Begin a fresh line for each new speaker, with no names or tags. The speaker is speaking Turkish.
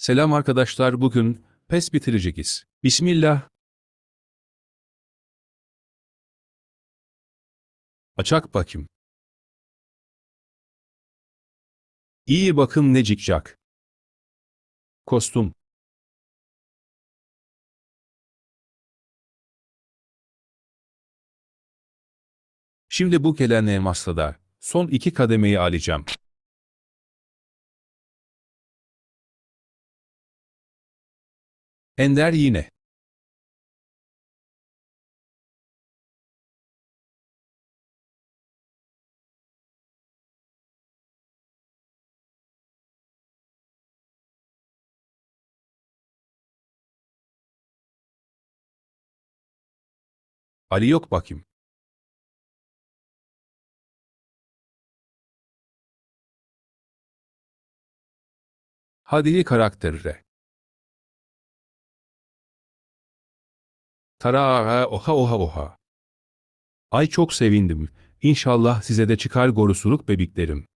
Selam arkadaşlar bugün PES bitireceğiz. Bismillah. Açak bakayım. İyi bakın ne cikcak. Kostüm. Şimdi bu gelen elmasla da son iki kademeyi alacağım. Ender yine. Ali yok bakayım. Hadi karakterre. Tara oha oha oha. Ay çok sevindim. İnşallah size de çıkar gorusuluk bebiklerim.